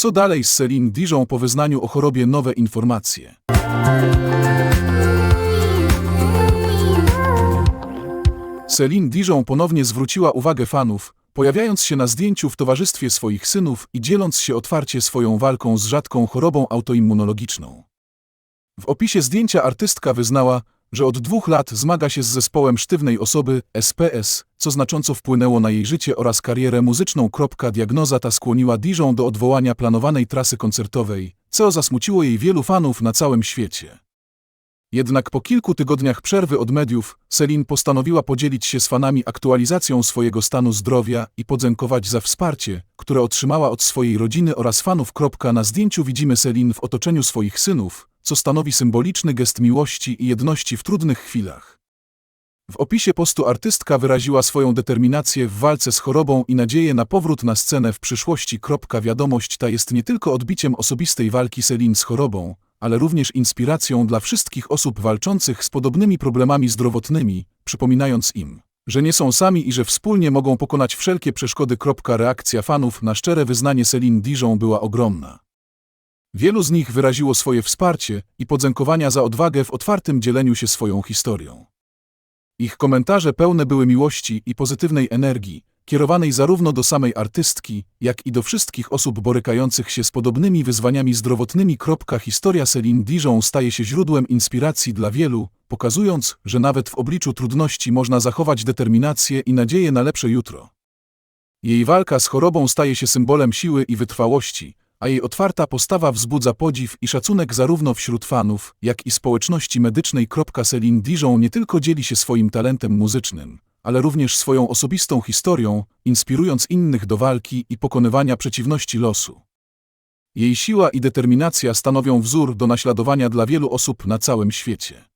Co dalej z Celine Dijon po wyznaniu o chorobie nowe informacje? Celine Dijon ponownie zwróciła uwagę fanów, pojawiając się na zdjęciu w towarzystwie swoich synów i dzieląc się otwarcie swoją walką z rzadką chorobą autoimmunologiczną. W opisie zdjęcia artystka wyznała, że od dwóch lat zmaga się z zespołem sztywnej osoby SPS, co znacząco wpłynęło na jej życie oraz karierę muzyczną. Diagnoza ta skłoniła Dijon do odwołania planowanej trasy koncertowej, co zasmuciło jej wielu fanów na całym świecie. Jednak po kilku tygodniach przerwy od mediów, Celine postanowiła podzielić się z fanami aktualizacją swojego stanu zdrowia i podziękować za wsparcie, które otrzymała od swojej rodziny oraz fanów. Na zdjęciu widzimy Celine w otoczeniu swoich synów, co stanowi symboliczny gest miłości i jedności w trudnych chwilach. W opisie postu artystka wyraziła swoją determinację w walce z chorobą i nadzieję na powrót na scenę w przyszłości. Wiadomość ta jest nie tylko odbiciem osobistej walki Celine z chorobą, ale również inspiracją dla wszystkich osób walczących z podobnymi problemami zdrowotnymi, przypominając im, że nie są sami i że wspólnie mogą pokonać wszelkie przeszkody. Reakcja fanów na szczere wyznanie Celine Dijon była ogromna. Wielu z nich wyraziło swoje wsparcie i podziękowania za odwagę w otwartym dzieleniu się swoją historią. Ich komentarze pełne były miłości i pozytywnej energii, kierowanej zarówno do samej artystki, jak i do wszystkich osób borykających się z podobnymi wyzwaniami zdrowotnymi. Historia Celine Dijon staje się źródłem inspiracji dla wielu, pokazując, że nawet w obliczu trudności można zachować determinację i nadzieję na lepsze jutro. Jej walka z chorobą staje się symbolem siły i wytrwałości, a jej otwarta postawa wzbudza podziw i szacunek zarówno wśród fanów, jak i społeczności medycznej. Celine Dijon nie tylko dzieli się swoim talentem muzycznym, ale również swoją osobistą historią, inspirując innych do walki i pokonywania przeciwności losu. Jej siła i determinacja stanowią wzór do naśladowania dla wielu osób na całym świecie.